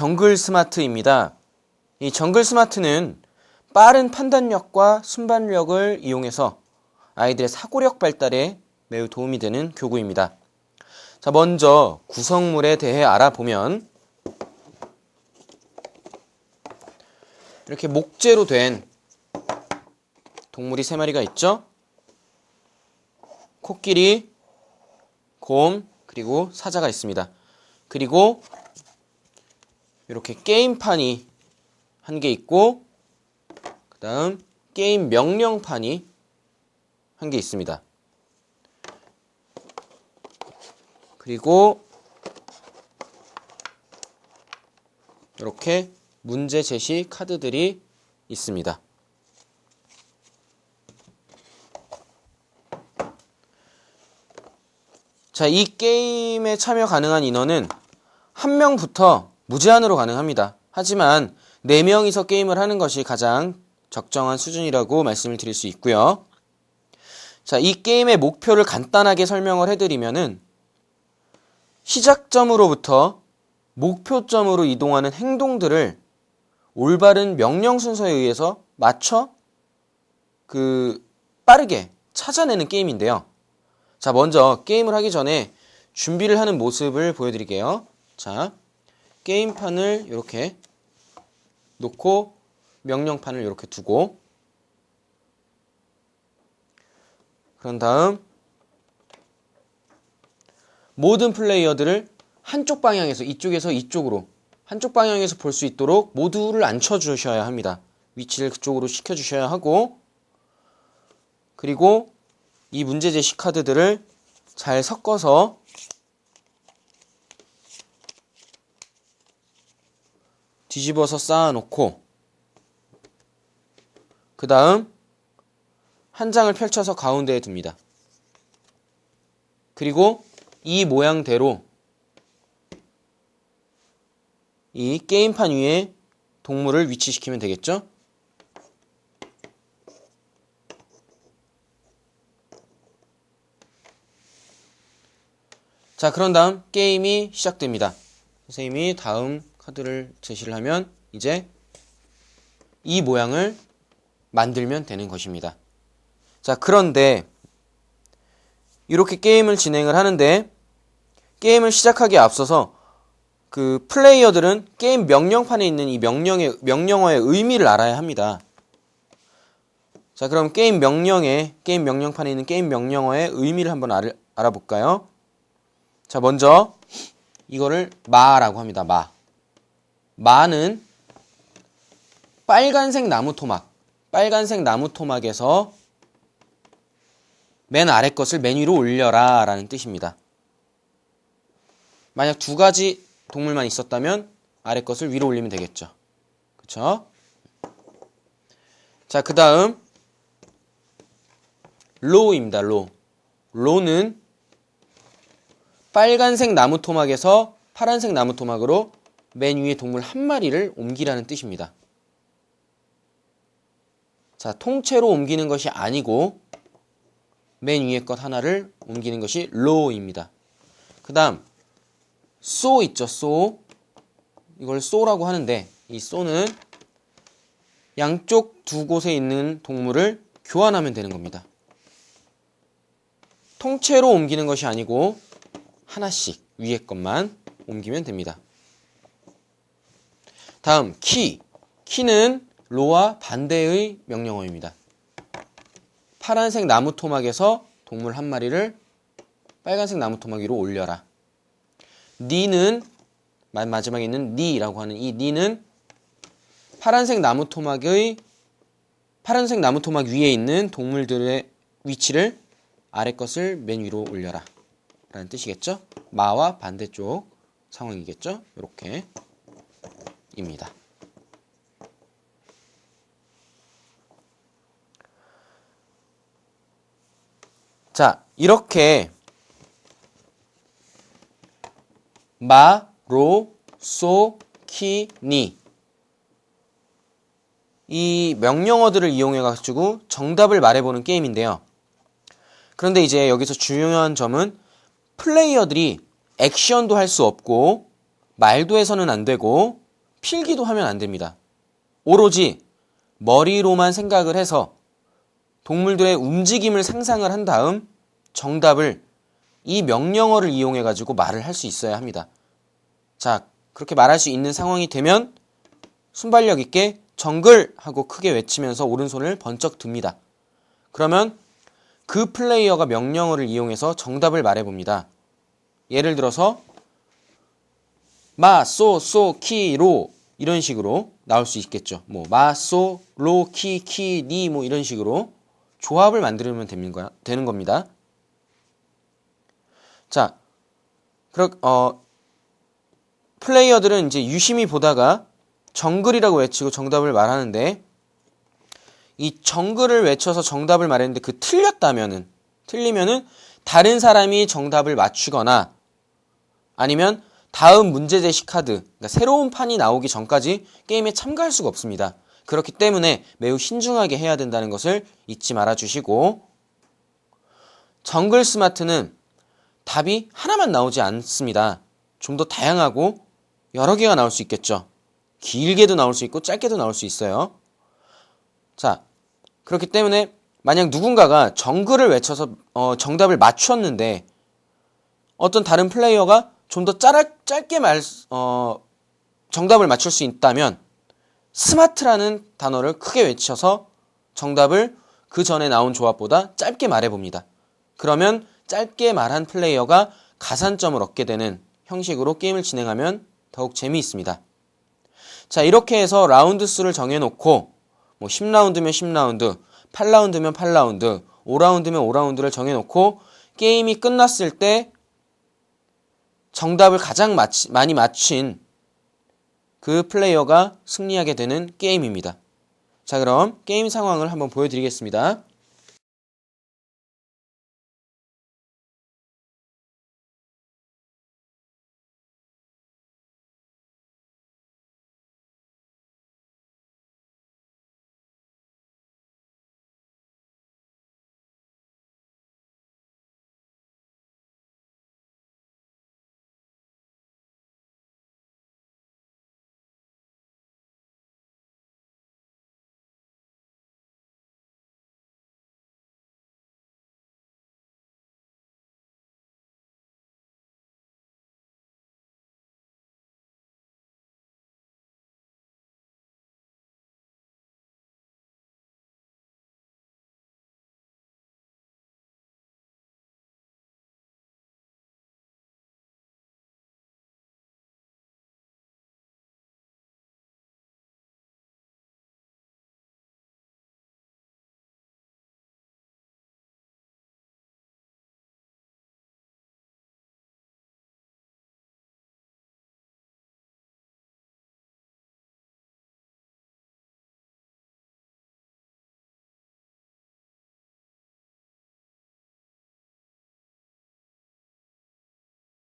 정글 스마트입니다. 이 정글 스마트는 빠른 판단력과 순발력을 이용해서 아이들의 사고력 발달에 매우 도움이 되는 교구입니다. 자, 먼저 구성물에 대해 알아보면 이렇게 목재로 된 동물이 세 마리가 있죠? 코끼리, 곰, 그리고 사자가 있습니다. 그리고 이렇게 게임판이 한 개 있고 그 다음 게임 명령판이 한 개 있습니다. 그리고 이렇게 문제 제시 카드들이 있습니다. 자, 이 게임에 참여 가능한 인원은 한 명부터 무제한으로 가능합니다. 하지만 네 명이서 게임을 하는 것이 가장 적정한 수준이라고 말씀을 드릴 수 있고요. 자, 이 게임의 목표를 간단하게 설명을 해드리면은 시작점으로부터 목표점으로 이동하는 행동들을 올바른 명령 순서에 의해서 맞춰 그 빠르게 찾아내는 게임인데요. 자, 먼저 게임을 하기 전에 준비를 하는 모습을 보여드릴게요. 자, 게임판을 이렇게 놓고 명령판을 이렇게 두고 그런 다음 모든 플레이어들을 한쪽 방향에서 이쪽에서 이쪽으로 한쪽 방향에서 볼 수 있도록 모두를 앉혀 주셔야 합니다. 위치를 그쪽으로 시켜 주셔야 하고 그리고 이 문제 제시 카드들을 잘 섞어서 뒤집어서 쌓아놓고 그 다음 한 장을 펼쳐서 가운데에 둡니다. 그리고 이 모양대로 이 게임판 위에 동물을 위치시키면 되겠죠? 자, 그런 다음 게임이 시작됩니다. 선생님이 다음 카드를 제시를 하면 이제 이 모양을 만들면 되는 것입니다. 자, 그런데 이렇게 게임을 진행을 하는데 게임을 시작하기에 앞서서 그 플레이어들은 게임 명령판에 있는 이 명령의 명령어의 의미를 알아야 합니다. 자, 그럼 게임 명령에 게임 명령판에 있는 게임 명령어의 의미를 한번 알, 알아볼까요? 자, 먼저 이거를 마라고 합니다. 마. 마는 빨간색 나무 토막. 빨간색 나무 토막에서 맨 아래 것을 맨 위로 올려라 라는 뜻입니다. 만약 두 가지 동물만 있었다면 아래 것을 위로 올리면 되겠죠. 그쵸? 자, 그 다음 로우입니다. 로. 로는 빨간색 나무 토막에서 파란색 나무 토막으로 맨 위에 동물 한 마리를 옮기라는 뜻입니다. 자, 통째로 옮기는 것이 아니고 맨 위에 것 하나를 옮기는 것이 로우입니다. 그 다음 소 있죠, 소. 이걸 소라고 하는데 이 소는 양쪽 두 곳에 있는 동물을 교환하면 되는 겁니다. 통째로 옮기는 것이 아니고 하나씩 위에 것만 옮기면 됩니다. 다음 키. 키는 로와 반대의 명령어입니다. 파란색 나무 토막에서 동물 한 마리를 빨간색 나무 토막 위로 올려라. 니는 마지막에 있는 니라고 하는 이 니는 파란색 나무 토막의 파란색 나무 토막 위에 있는 동물들의 위치를 아래 것을 맨 위로 올려라. 라는 뜻이겠죠? 마와 반대쪽 상황이겠죠? 이렇게 입니다. 자, 이렇게 마, 로, 소, 키, 니. 이 명령어들을 이용해 가지고 정답을 말해보는 게임인데요. 그런데 이제 여기서 중요한 점은 플레이어들이 액션도 할 수 없고 말도 해서는 안 되고 필기도 하면 안 됩니다. 오로지 머리로만 생각을 해서 동물들의 움직임을 상상을 한 다음 정답을 이 명령어를 이용해 가지고 말을 할 수 있어야 합니다. 자, 그렇게 말할 수 있는 상황이 되면 순발력 있게 정글 하고 크게 외치면서 오른손을 번쩍 듭니다. 그러면 그 플레이어가 명령어를 이용해서 정답을 말해 봅니다. 예를 들어서 마, 소, 소, 키, 로 이런 식으로 나올 수 있겠죠. 뭐 마, 소, 로, 키, 키, 니 뭐 이런 식으로 조합을 만들면 되는 거야, 되는 겁니다. 자, 그렇 어 플레이어들은 이제 유심히 보다가 정글이라고 외치고 정답을 말하는데 이 정글을 외쳐서 정답을 말했는데 그 틀렸다면은 틀리면은 다른 사람이 정답을 맞추거나 아니면 다음 문제 제시 카드 그러니까 새로운 판이 나오기 전까지 게임에 참가할 수가 없습니다. 그렇기 때문에 매우 신중하게 해야 된다는 것을 잊지 말아 주시고 정글 스마트는 답이 하나만 나오지 않습니다. 좀 더 다양하고 여러 개가 나올 수 있겠죠. 길게도 나올 수 있고 짧게도 나올 수 있어요. 자, 그렇기 때문에 만약 누군가가 정글을 외쳐서 어, 정답을 맞췄는데 어떤 다른 플레이어가 좀 더 짧게 말, 어, 정답을 맞출 수 있다면 스마트라는 단어를 크게 외쳐서 정답을 그 전에 나온 조합보다 짧게 말해봅니다. 그러면 짧게 말한 플레이어가 가산점을 얻게 되는 형식으로 게임을 진행하면 더욱 재미있습니다. 자, 이렇게 해서 라운드 수를 정해놓고 뭐 10라운드면 10라운드, 8라운드면 8라운드, 5라운드면 5라운드를 정해놓고 게임이 끝났을 때 정답을 가장 맞히, 많이 맞힌 그 플레이어가 승리하게 되는 게임입니다. 자, 그럼 게임 상황을 한번 보여드리겠습니다.